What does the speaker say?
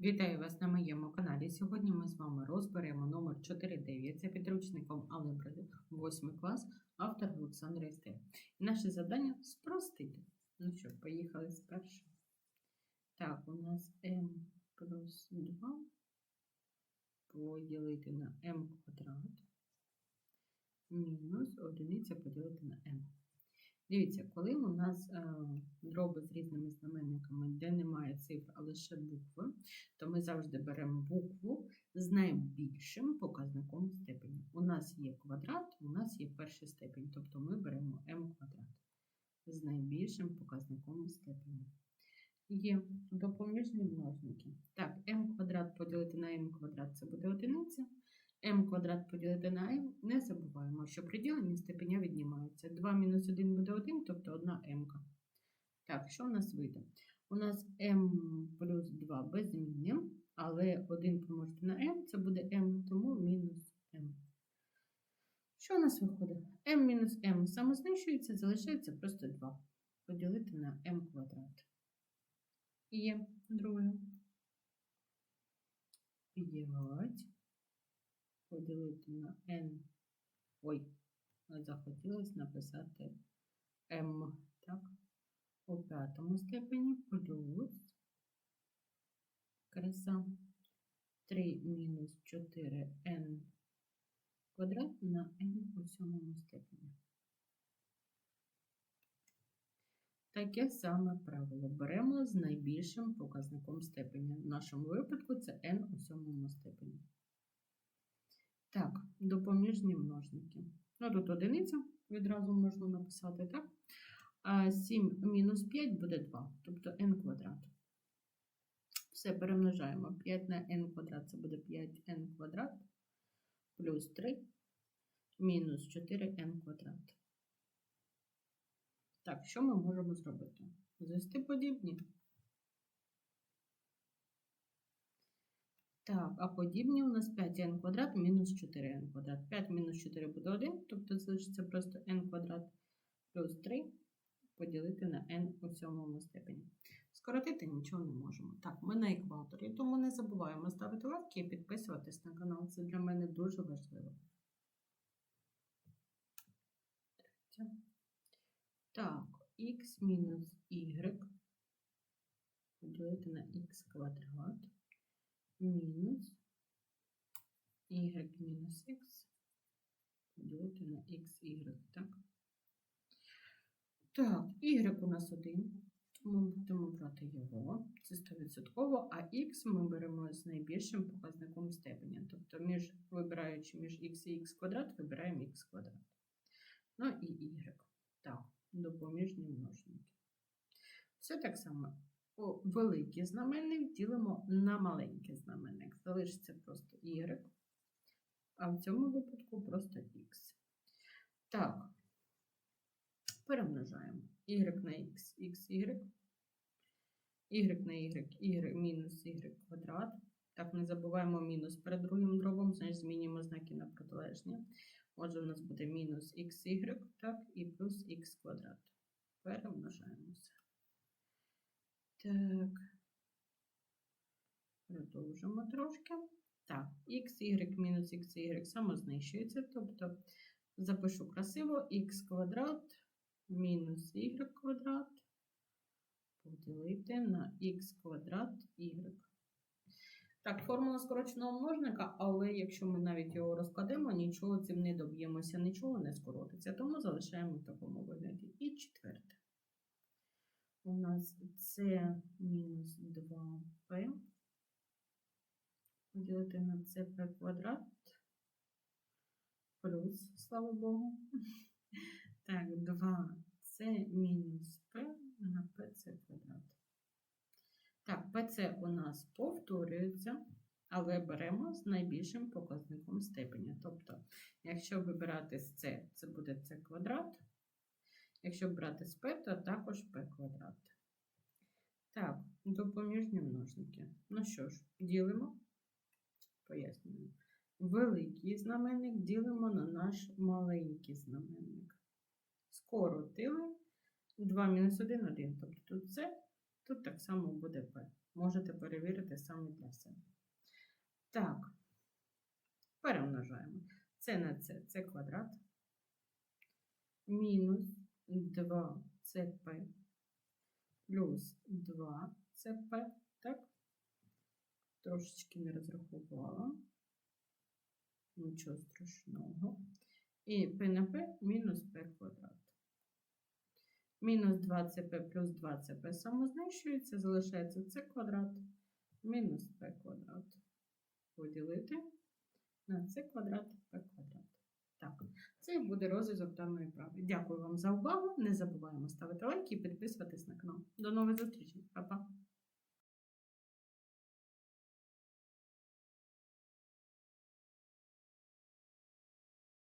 Вітаю вас на моєму каналі. Сьогодні ми з вами розберемо номер 49 за підручником Алgebra 8 клас, автор Олександр Істе. Наше завдання спростити. Ну що, поїхали з першого. Так, у нас m плюс 2 поділити на m квадрат мінус одиниця поділити на m. Дивіться, коли у нас е, дроби з різними знаменниками, де немає цифр, а лише букви, то ми завжди беремо букву з найбільшим показником степені. У нас є квадрат, у нас є перший степень, тобто ми беремо m квадрат з найбільшим показником степені. Є допоміжні множники. Так, m квадрат поділити на m квадрат це буде одиниця. M квадрат поділити на m, не забуваємо, що при діленні степеня віднімаються. 2 мінус 1 буде 1, тобто 1 m. Так, що у нас вийде? У нас m плюс 2 без зміни, але 1 помножити на m, це буде m, тому мінус m. Що у нас виходить? m мінус m самознищується, залишається просто 2. Поділити на m квадрат. Є друге. 5 поділити на n. Ой, захотілося написати m, так? У п'ятому степені плюс краса 3 мінус 4n квадрат на n у сьомому степені. Таке саме правило. Беремо з найбільшим показником степені. В нашому випадку це n у сьомому степені. Так, допоміжні множники. Ну, тут одиниця відразу можна написати, так? А 7 мінус 5 буде 2, тобто n квадрат. Все перемножаємо. 5 на n квадрат це буде 5n квадрат плюс 3 мінус 4n квадрат. Так, що ми можемо зробити? Звести подібні. Так, а подібні у нас 5n квадрат мінус 4n квадрат. 5 мінус 4 буде 1, тобто залишиться просто n квадрат плюс 3 поділити на n у сьомому степені. Скоротити нічого не можемо. Так, ми на екваторі, тому не забуваємо ставити лайки і підписуватись на канал. Це для мене дуже важливо. Так, х мінус y поділити на х квадрат мінус y мінус х поділити на xy, так? Так, y у нас один, тому будемо брати його, це 100%, а х ми беремо з найбільшим показником степеня. Тобто, між, вибираючи між х і х квадрат, вибираємо х квадрат. Ну і y. Так, допоміжні множники. Все так само. Великий знаменник ділимо на маленький знаменник. Залишиться просто y, а в цьому випадку просто x. Так, перемножаємо y на x, x, y, y на y, y мінус y квадрат. Так, не забуваємо мінус перед другим дробом, значить змінюємо знаки на протилежні. Отже, у нас буде мінус xy, так, і плюс х квадрат. Перемножаємо все. Так, продовжимо трошки. Так, x, y мінус x, y самознищується, тобто запишу красиво x квадрат мінус y квадрат поділити на x квадрат y. Так, формула скороченого множника, але якщо ми навіть його розкладемо, нічого цим не доб'ємося, нічого не скоротиться, тому залишаємо в такому вигляді. І четверте. У нас це мінус 2p поділити на cp квадрат плюс, слава Богу. Так, 2c мінус p на pc квадрат. Так, PC у нас повторюється, але беремо з найбільшим показником степеня. Тобто, якщо вибирати з c, це буде c квадрат. Якщо брати з p, то також p квадрат. Так, допоміжні множники. Ну що ж, ділимо, пояснюємо. Великий знаменник ділимо на наш маленький знаменник. скоротили 2 мінус 1, 1. Тобто тут це, тут так само буде P. Можете перевірити саме для себе. Так, перемножаємо. Це на це, це квадрат. Мінус 2 CP плюс 2 CP, так? Трошечки не розрахувала. Нічого страшного. І P на P мінус P квадрат. Мінус 2CP плюс 2CP самознищується, залишається c квадрат мінус P квадрат. Поділити на c квадрат P квадрат. Так, це буде розв'язок даної прави. Дякую вам за увагу. Не забуваємо ставити лайки і підписуватись на канал. До нових зустрічей. Па-па!